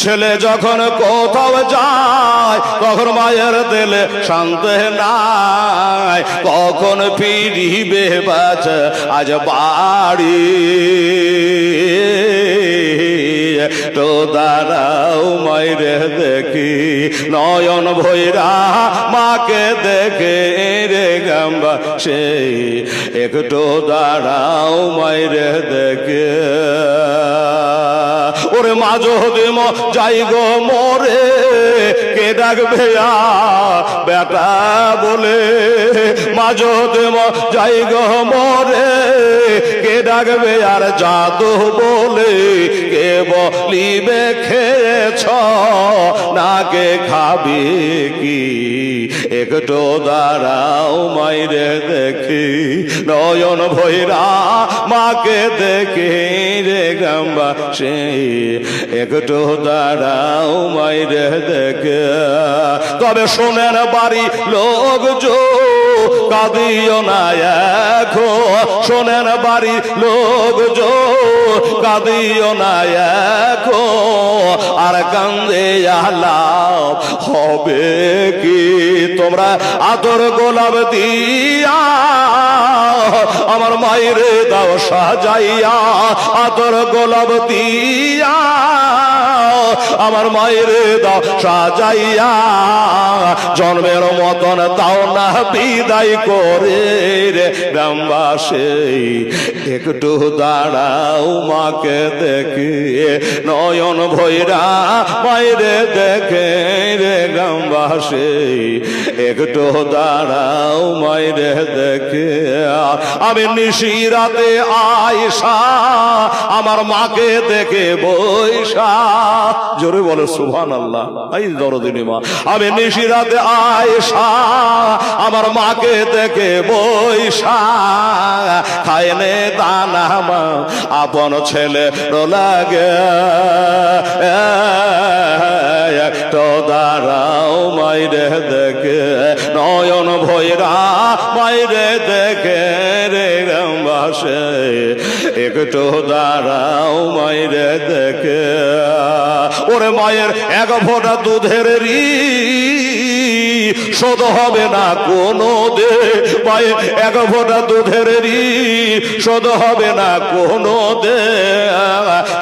ছেলে যখন কোথাও যায় তখন মায়ের দিলে শান্ত নাই, কখন ফিরিবে বাচ আজ বাড়ি। তো দাঁড়াও মাইরে দেখি, নয়ন ভৈরা মাকে দেখে রে গাম্বা সেই একটু দাঁড়াও মাইরে দেখে ওরে মা যদি ম যাই গো মোরে, কে ডাকবে বেটা বলে? মা যদি ম যাই গো মোরে, কে ডাকবে আর জাদু বলে? কে বলিবে খেয়েছ? না খাবি কি? একটু দাঁড়াও মাইরে দেখি। নয়ন ভৈরা মাকে দেখে রে গাম্বা সে একটু দাঁড়াও মাইরে দেখে। তবে শোনেন বাড়ি লোক জো কাঁদিও না এখন শোনেন বাড়ি লোক জো কাঁদিও না এখন আর কান্দে আলাপ হবে কি? তোমরা আদর গোলাপ দিয়া আমার মায়ের দাও সাজাইয়া আদর গোলাপ দিয়া আমার মায়ের দাও সাজাইয়া জন্মের মতন তাও না বিদায় করে রে গ্রামবাসী একটু দাঁড়াও মাকে দেখে নয়ন ভৈরা মায়েরে দেখে রে গ্রামবাসী একটু দাঁড়াও মায়েরে দেখে আমি নিশিরাতে আয়সা আমার মাকে দেখে বৈশা। জোরে বলে সুভান আল্লাহ এই দরদিনী মা আমি নিশিরাতে আয়সা আমার মাকে দেখে বৈশা খায়নে দানা মা, আপন ছেলে লাগে তো দাঁড়াও মাইরে দেখে, নয়ন ভৈরা মাইরে দেখে, রে বাসে একটু দাঁড়াও মাইরে দেখে ওরে মায়ের এক ফোঁটা দুধের রি শোধ হবে না কোনো দে। মায়ের এক ফোঁটা দুধের রি শোধ হবে না কোনো দে।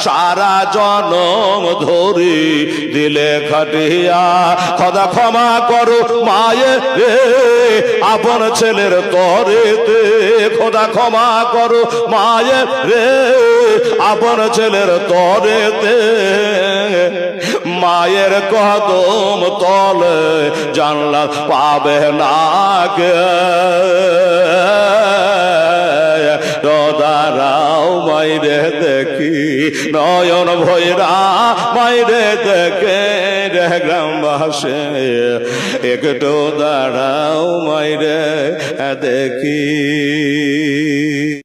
সারা জনম ধরি দিলে খাটিয়া, খদা ক্ষমা করো মায়ের আপন ছেলের তরে দে খোদা ক্ষমা করো মায়ের রে, আপন ছেলের তরে দে মায়ের কদম তলে জানলা পাবে না দাঁড়াও মাইরে দেখি, নয়ন ভৈরা মাইরে দেখে রে গ্রামবাসে। একটু দাঁড়াও মাইরে দেখি।